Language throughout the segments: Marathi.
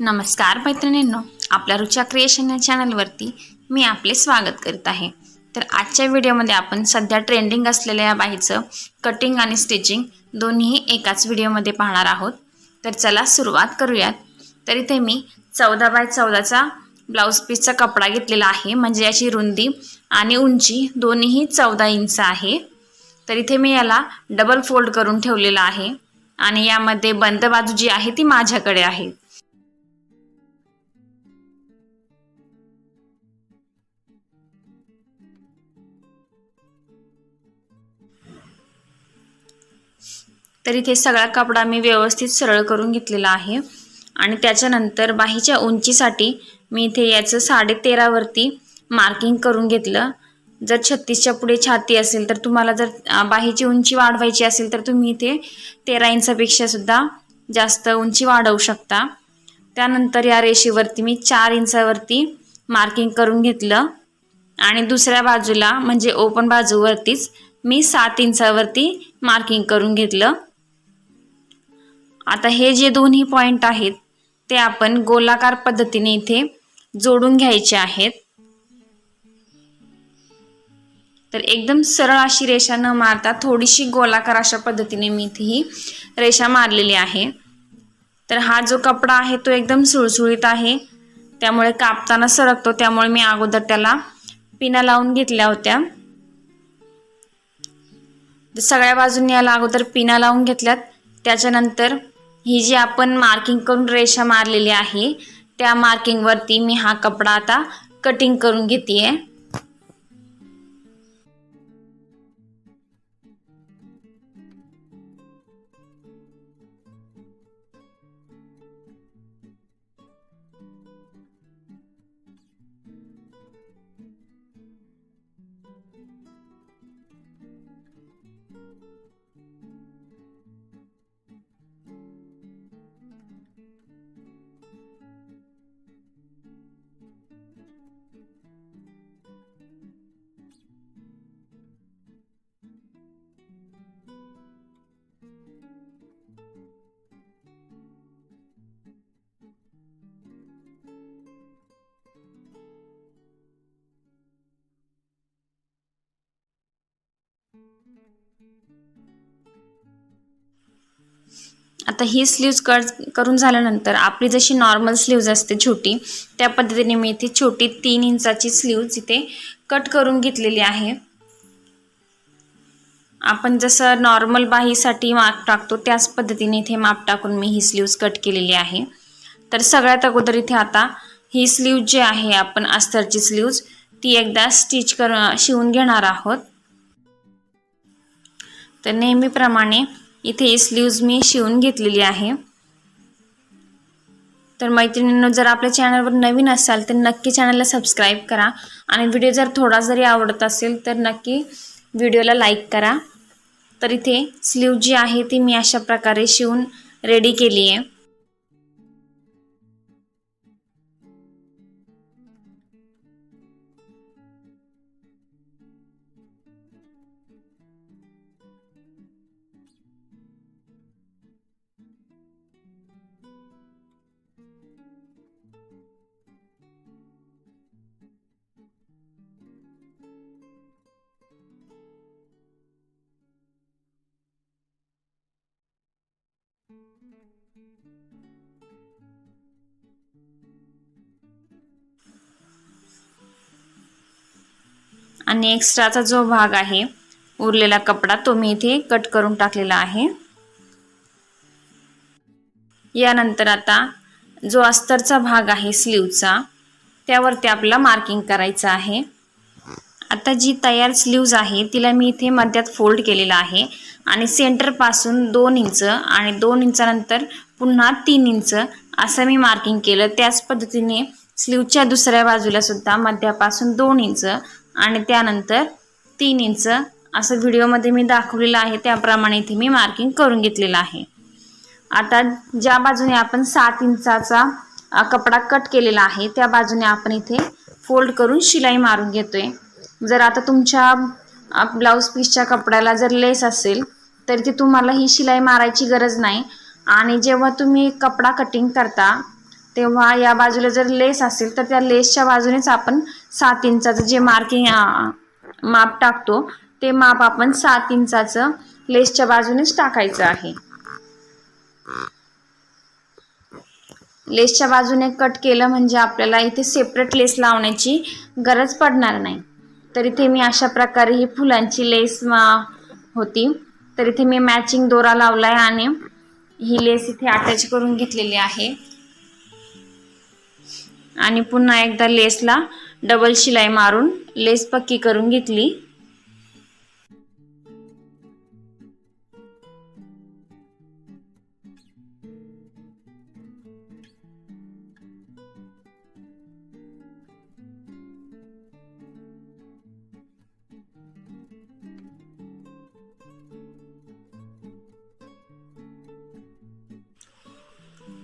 नमस्कार मैत्रिणींनो आपल्या रुचा क्रिएशन या चॅनलवरती मी आपले स्वागत करीत आहे. तर आजच्या व्हिडिओमध्ये आपण सध्या ट्रेंडिंग असलेल्या या बाईचं कटिंग आणि स्टिचिंग दोन्हीही एकाच व्हिडिओमध्ये पाहणार आहोत. तर चला सुरुवात करूयात. तर इथे मी चौदा बाय चौदाचा ब्लाऊज पीसचा कपडा घेतलेला आहे. म्हणजे याची रुंदी आणि उंची दोन्हीही चौदा इंच आहे. तर इथे मी याला डबल फोल्ड करून ठेवलेला आहे. आणि यामध्ये बंद बाजू जी आहे ती माझ्याकडे आहे. तर इथे सगळा कपडा मी व्यवस्थित सरळ करून घेतलेला आहे. आणि त्याच्यानंतर बाहीच्या उंचीसाठी मी इथे याचं साडेतेरावरती मार्किंग करून घेतलं. जर छत्तीसच्या पुढे छाती असेल तर तुम्हाला जर बाहीची उंची वाढवायची असेल तर तुम्ही इथे तेरा इंचापेक्षा सुद्धा जास्त उंची वाढवू शकता. त्यानंतर या रेषेवरती मी चार इंचावरती मार्किंग करून घेतलं. आणि दुसऱ्या बाजूला म्हणजे ओपन बाजूवरतीच मी सात इंचावरती मार्किंग करून घेतलं. आता हे जे दोन्ही पॉईंट आहेत ते आपण गोलाकार पद्धतीने इथे जोडून घ्यायचे आहेत. तर एकदम सरळ अशी रेषा न मारता थोडीशी गोलाकार अशा पद्धतीने मी इथे ही रेषा मारलेली आहे. तर हा जो कपडा आहे तो एकदम सुळसुळीत आहे. त्यामुळे कापताना सरकतो त्यामुळे मी अगोदर त्याला पिना लावून घेतल्या होत्या. सगळ्या बाजूंनी याला अगोदर पिना लावून घेतल्यात. त्याच्यानंतर ही जी आपण मार्किंग करून रेषा मारलेली आहे त्या मार्किंगवरती मी हा कपडा आता कटिंग करून घेते आता ही स्लीव्ज कट करून झाल्यानंतर आपली जशी नॉर्मल स्लीव्ज असते छोटी त्या पद्धतीने मी इथे छोटी तीन इंचाची स्लीव्ज इथे कट करून घेतलेली आहे. आपण जसं नॉर्मल बाहीसाठी माप टाकतो त्याच पद्धतीने इथे माप टाकून मी ही स्लीव्ज कट केलेली आहे. तर सगळ्यात अगोदर इथे आता ही स्लीव जी आहे आपण अस्तरची स्लीव्ज ती एकदा स्टिच कर शिवून घेणार आहोत. तर नेहमीप्रमाणे इथे स्लीव्ज मी शिवून घेतलेली आहे. तर मैत्रिणींनो जर आपल्या चॅनलवर नवीन असाल तर नक्की चॅनलला सबस्क्राईब करा. आणि व्हिडिओ जर थोडा जरी आवडत असेल तर नक्की व्हिडिओला लाईक करा. तर इथे स्लीव जी आहे ती मी अशा प्रकारे शिवून रेडी केली आहे. आणि एक्स्ट्राचा जो भाग आहे उरलेला कपडा तो मी इथे कट करून टाकलेला आहे. यानंतर आता जो अस्तरचा भाग आहे स्लीवचा त्यावरती आपला मार्किंग करायचं आहे. आता जी तयार स्लीव्ज आहे तिला मी इथे मध्यात फोल्ड केलेला आहे आणि सेंटरपासून दोन इंच आणि दोन इंचानंतर पुन्हा तीन इंच असं मी मार्किंग केलं. त्याच पद्धतीने स्लीवच्या दुसऱ्या बाजूला सुद्धा मध्यापासून दोन इंच आणि त्यानंतर तीन इंच असं व्हिडिओमध्ये मी दाखवलेलं आहे. त्याप्रमाणे इथे मी मार्किंग करून घेतलेलं आहे. आता ज्या बाजूने आपण सात इंचाचा कपडा कट केलेला आहे त्या बाजूने आपण इथे फोल्ड करून शिलाई मारून घेतोय. जर आता तुमच्या ब्लाऊज पीसच्या कपड्याला जर लेस असेल तर ती तुम्हाला ही शिलाई मारायची गरज नाही. आणि जेव्हा तुम्ही कपडा कटिंग करता तेव्हा या बाजूला जर लेस असेल तर त्या लेसच्या बाजूनेच आपण सात इंचाचं जे मार्किंग माप टाकतो ते माप आपण सात इंचाचं लेसच्या बाजूनेच टाकायचं आहे. लेसच्या बाजूने कट केलं म्हणजे आपल्याला इथे सेपरेट लेस लावण्याची गरज पडणार नाही. तर इथे मी अशा प्रकारे ही फुलांची लेस होती. तर इथे मी मॅचिंग दोरा लावला आहे आणि ही लेस इथे अटॅच करून घेतलेली आहे. आणि पुन्हा एकदा लेसला डबल शिलाई मारून लेस पक्की करून घेतली.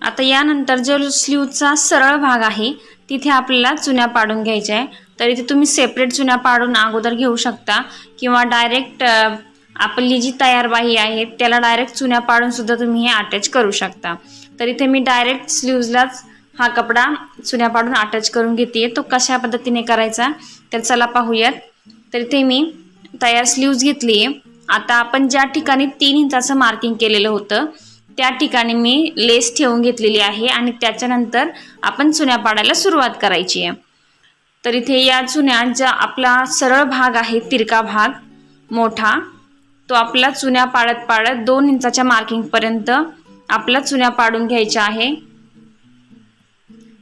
आता यानंतर जो स्लीवचा सरळ भाग आहे तिथे आपल्याला चुन्या पाडून घ्यायच्या आहे. तर इथे तुम्ही सेपरेट चुन्या पाडून अगोदर घेऊ शकता. किंवा डायरेक्ट आपली जी तयार बाही आहे त्याला डायरेक्ट चुन्या पाडूनसुद्धा तुम्ही हे अटॅच करू शकता. तर इथे मी डायरेक्ट स्लीव्जलाच हा कपडा चुन्या पाडून अटॅच करून घेते तो कशा पद्धतीने करायचा तर चला पाहूयात. तर इथे मी तयार स्लीव्ज घेतली आहे आता आपण ज्या ठिकाणी तीन इंचाचं मार्किंग केलेलं होतं त्या ठिकाणी मी लेस ठेवून घेतलेली आहे आणि त्याच्यानंतर आपण चुन्या पाडायला सुरुवात करायची आहे. तर इथे या चुन्या ज्या आपला सरळ भाग आहे तिरका भाग मोठा तो आपला चुन्या पाडत पाडत दोन इंचाच्या मार्किंगपर्यंत आपला चुन्या पाडून घ्यायच्या आहे.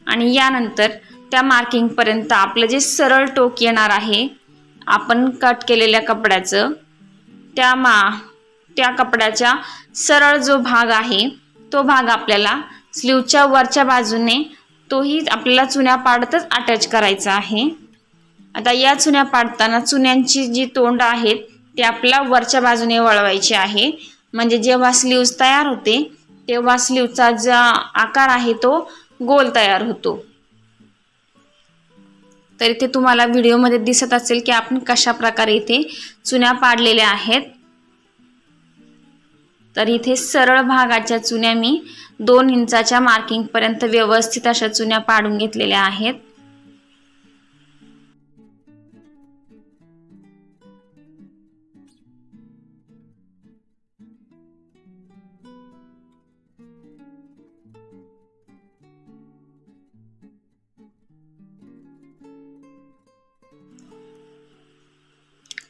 आणि यानंतर त्या मार्किंगपर्यंत आपलं जे सरळ टोक येणार आहे आपण कट केलेल्या कपड्याचं त्या मा त्या कपड्याच्या सरळ जो भाग आहे तो भाग आपल्याला स्लीवच्या वरच्या बाजूने तोही आपल्याला चुन्या पाडतच अटॅच करायचा आहे. आता या चुन्या पाडताना चुन्यांची जी तोंड आहेत ते आपल्या वरच्या बाजूने वळवायची आहे. म्हणजे जेव्हा स्लीव्ज तयार होते तेव्हा स्लीवचा जो आकार आहे तो गोल तयार होतो. तर इथे तुम्हाला व्हिडिओमध्ये दिसत असेल की आपण कशा प्रकारे इथे चुन्या पाडलेल्या आहेत. तर इथे सरळ भागाच्या चुन्या मी दोन इंचाच्या मार्किंगपर्यंत व्यवस्थित अशा चुन्या पाडून घेतलेल्या आहेत.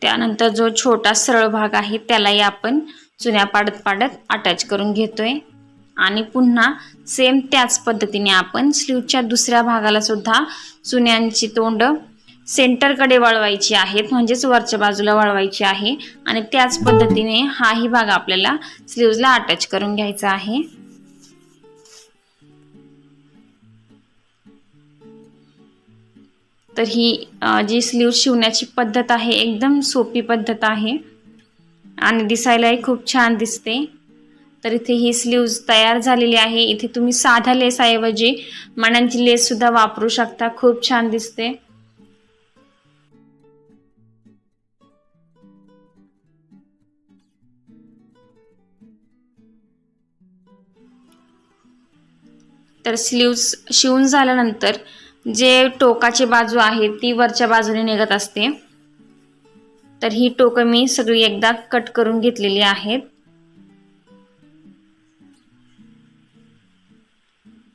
त्यानंतर जो छोटा सरळ भाग आहे त्यालाही आपण चुन्या पाडत पाडत अटॅच करून घेतोय. आणि पुन्हा सेम त्याच पद्धतीने आपण स्लीवच्या दुसऱ्या भागाला सुद्धा चुन्यांची तोंड सेंटरकडे वळवायची आहेत म्हणजेच वरच्या बाजूला वळवायची आहे. आणि त्याच पद्धतीने हाही भाग आपल्याला स्लीवला अटॅच करून घ्यायचा आहे. तर ही जी स्लीव शिवण्याची पद्धत आहे एकदम सोपी पद्धत आहे. आणि दिसायलाही खूप छान दिसते. तर इथे ही स्लीव्ज तयार झालेली आहे. इथे तुम्ही साधा लेसऐवजी मणांची लेससुद्धा वापरू शकता. खूप छान दिसते. तर स्लीव्ज शिवून झाल्यानंतर जे टोकाची बाजू आहे ती वरच्या बाजूने निघत असते. तर ही टोकं मी सगळी एकदा कट करून घेतलेली आहेत.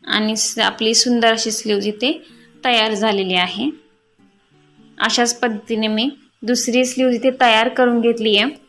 आणि आपली सुंदर अशी स्लीव्ज इथे तयार झालेली आहे. अशाच पद्धतीने मी दुसरी स्लीव्ज इथे तयार करून घेतली आहे